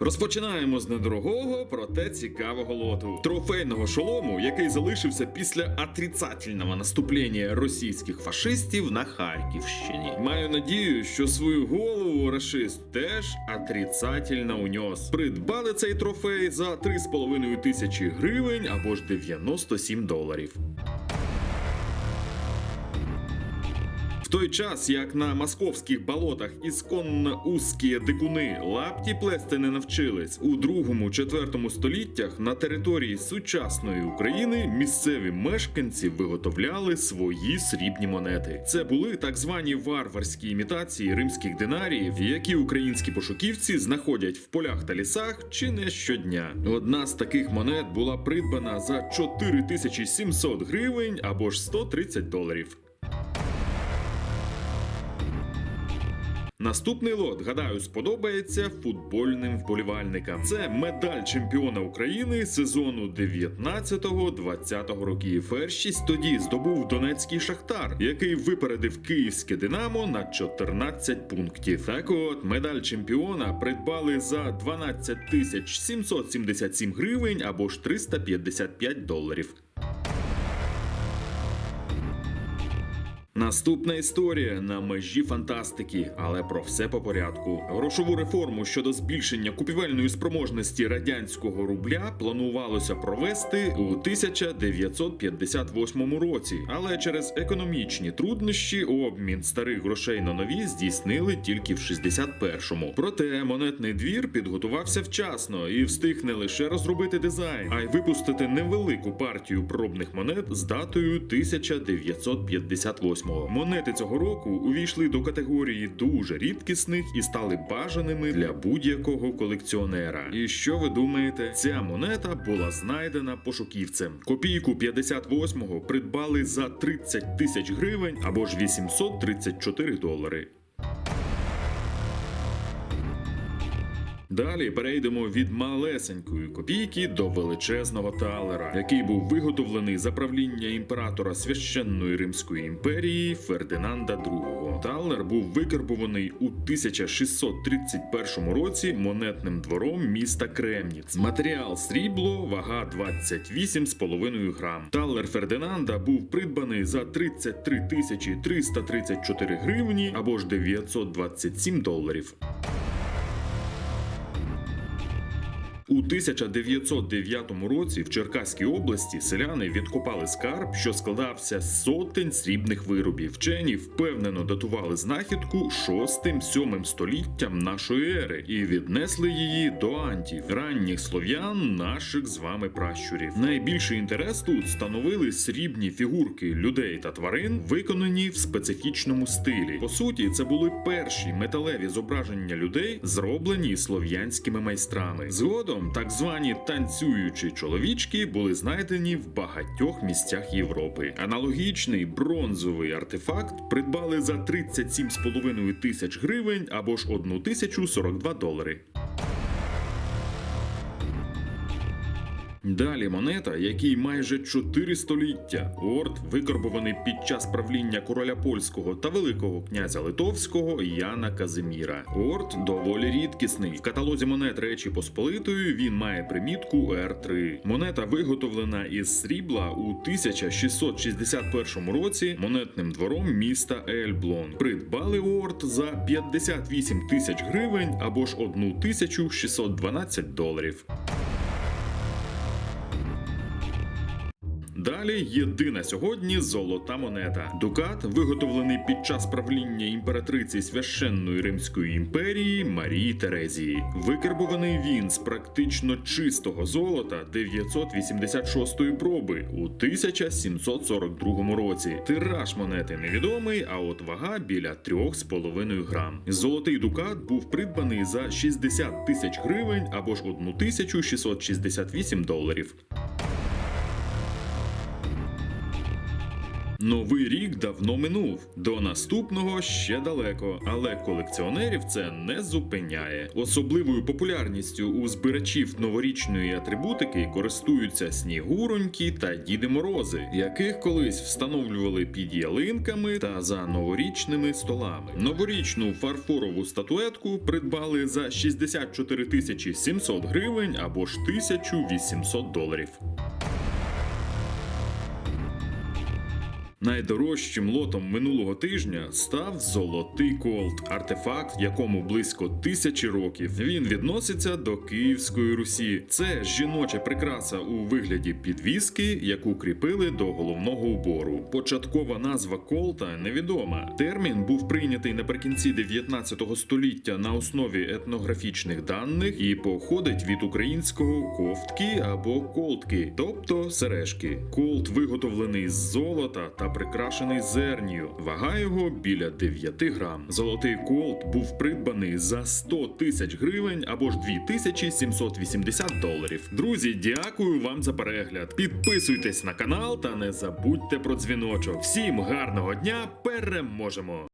Розпочинаємо з недорогого, проте цікавого лоту. Трофейного шолому, який залишився після отрицательного наступлення російських фашистів на Харківщині. Маю надію, що свою голову рашист теж отрицательно унес. Придбали цей трофей за 3,5 тисячі гривень або ж 97 доларів. Той час, як на московських болотах ісконно узкі дикуни лапті плести не навчились, у другому-четвертому століттях на території сучасної України місцеві мешканці виготовляли свої срібні монети. Це були так звані варварські імітації римських динаріїв, які українські пошуківці знаходять в полях та лісах чи не щодня. Одна з таких монет була придбана за 4700 гривень або ж 130 доларів. Наступний лот, гадаю, сподобається футбольним вболівальникам. Це медаль чемпіона України сезону 19-20 років. Першість тоді здобув Донецький Шахтар, який випередив київське Динамо на 14 пунктів. Так от медаль чемпіона придбали за 12 тисяч 777 гривень або ж 355 доларів. Наступна історія на межі фантастики, але про все по порядку. Грошову реформу щодо збільшення купівельної спроможності радянського рубля планувалося провести у 1958 році, але через економічні труднощі обмін старих грошей на нові здійснили тільки в 61-му. Проте монетний двір підготувався вчасно і встиг не лише розробити дизайн, а й випустити невелику партію пробних монет з датою 1958 Монети цього року увійшли до категорії дуже рідкісних і стали бажаними для будь-якого колекціонера. І що ви думаєте? Ця монета була знайдена пошуківцем. Копійку 58-го придбали за 30 тисяч гривень або ж 834 долари. Далі перейдемо від малесенької копійки до величезного талера, який був виготовлений за правління імператора священної Римської імперії Фердинанда II. Талер був викарбуваний у 1631 році монетним двором міста Кремніц. Матеріал срібло, вага 28,5 грам. Талер Фердинанда був придбаний за 33 тисячі 334 гривні або ж 927 доларів. У 1909 році в Черкаській області селяни відкопали скарб, що складався з сотень срібних виробів. Вчені впевнено датували знахідку 6-7 століттям нашої ери і віднесли її до антів, ранніх слов'ян, наших з вами пращурів. Найбільший інтерес тут становили срібні фігурки людей та тварин, виконані в специфічному стилі. По суті, це були перші металеві зображення людей, зроблені слов'янськими майстрами. Згодом так звані танцюючі чоловічки були знайдені в багатьох місцях Європи. Аналогічний бронзовий артефакт придбали за 37,5 тисяч гривень або ж 1042 долари. Далі монета, якій майже 4 століття. Орд викарбований під час правління короля польського та великого князя Литовського Яна Казиміра. Орд доволі рідкісний. В каталозі монет Речі Посполитої він має примітку Р3. Монета виготовлена із срібла у 1661 році монетним двором міста Ельблон. Придбали Орд за 58 тисяч гривень або ж 1612 доларів. Далі єдина сьогодні золота монета. Дукат виготовлений під час правління імператриці священної Римської імперії Марії Терезії. Викарбований він з практично чистого золота 986-ї проби у 1742 році. Тираж монети невідомий, а от вага біля 3,5 грам. Золотий дукат був придбаний за 60 тисяч гривень або ж 1668 доларів. Новий рік давно минув. До наступного ще далеко, але колекціонерів це не зупиняє. Особливою популярністю у збирачів новорічної атрибутики користуються снігуроньки та Діди Морози, яких колись встановлювали під ялинками та за новорічними столами. Новорічну фарфорову статуетку придбали за 64 тисячі 700 гривень або ж 1800 доларів. Найдорожчим лотом минулого тижня став золотий колт, артефакт, якому близько тисячі років. Він відноситься до Київської Русі. Це жіноча прикраса у вигляді підвіски, яку кріпили до головного убору. Початкова назва колта невідома. Термін був прийнятий наприкінці 19 століття на основі етнографічних даних і походить від українського ковтки або колтки, тобто сережки. Колт виготовлений з золота та прикрашений зернію. Вага його біля 9 грам. Золотий колт був придбаний за 100 тисяч гривень або ж 2780 доларів. Друзі, дякую вам за перегляд. Підписуйтесь на канал та не забудьте про дзвіночок. Всім гарного дня! Переможемо!